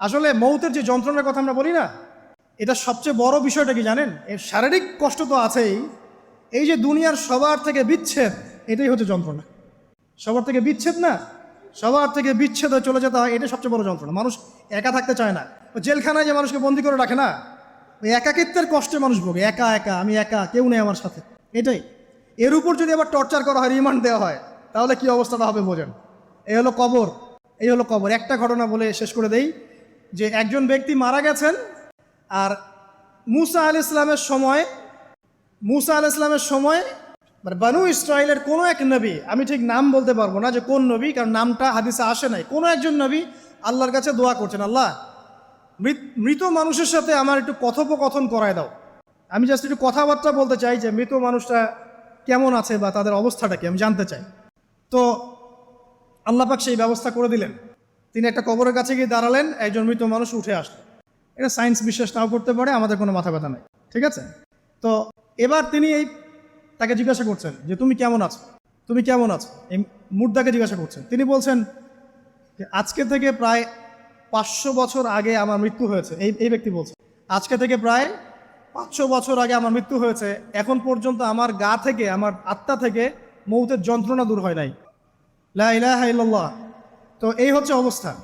আসলে মৌতের যে যন্ত্রণার কথা আমরা বলি না, এটা সবচেয়ে বড় বিষয়টা কি জানেন? এর শারীরিক কষ্ট তো আছেই। এই যে দুনিয়ার সবার থেকে বিচ্ছেদ, এটাই হচ্ছে যন্ত্রণা। সবার থেকে বিচ্ছেদ না? সবার থেকে বিচ্ছেদ হয়ে চলে যেতে হয় এটাই সবচেয়ে বড় যন্ত্রণা। মানুষ একা থাকতে চায় না। জেলখানায় যে মানুষকে বন্দি করে রাখে না, ওই একাকিত্বের কষ্টে মানুষ ভোগে। একা একা, আমি একা, কেউ নেই আমার সাথে। এটাই। এর উপর যদি আবার টর্চার করা হয়, রিমান্ড দেওয়া হয়, তাহলে কি অবস্থাটা হবে বোঝেন? এই হলো কবর। এই হলো কবর। একটা ঘটনা বলে শেষ করে দেই। যে একজন ব্যক্তি মারা গেছেন আর মুসা আল ইসলামের সময়, মুসা আল ইসলামের সময় মানে বানু ইসরায়েলের কোনো এক নবী, আমি ঠিক নাম বলতে পারব না যে কোন নবী, কারণ নামটা হাদিসে আসে নাই, কোনো একজন নবী আল্লাহর কাছে দোয়া করছেন, আল্লাহ, মৃত- মানুষের সাথে আমার একটু কথোপকথন করায় দাও। আমি জাস্ট একটু কথাবার্তা বলতে চাই যে মৃত মানুষটা কেমন আছে বা তাদের অবস্থাটা কি, আমি জানতে চাই। তো আল্লাহ পাক সেই ব্যবস্থা করে দিলেন। তিনি একটা কবরের কাছে গিয়ে দাঁড়ালেন, একজন মৃত মানুষ উঠে আসলো। এটা সায়েন্স বিশ্বাস নাও করতে পারে, আমাদের কোনো মাথা ব্যথা নেই, ঠিক আছে? তো এবার তিনি এই তাকে জিজ্ঞাসা করছেন যে, তুমি কেমন আছো? তুমি কেমন আছো? এই মুর্দাকে জিজ্ঞাসা করছেন। তিনি বলছেন যে, আজকে থেকে প্রায় পাঁচশো বছর আগে আমার মৃত্যু হয়েছে। এই এই ব্যক্তি বলছে আজকে থেকে প্রায় পাঁচশো বছর আগে আমার মৃত্যু হয়েছে, এখন পর্যন্ত আমার গা থেকে, আমার আত্মা থেকে মৌতের যন্ত্রণা দূর হয় নাই। লা ইলাহা ইল্লাল্লাহ। তো এই হচ্ছে অবস্থা।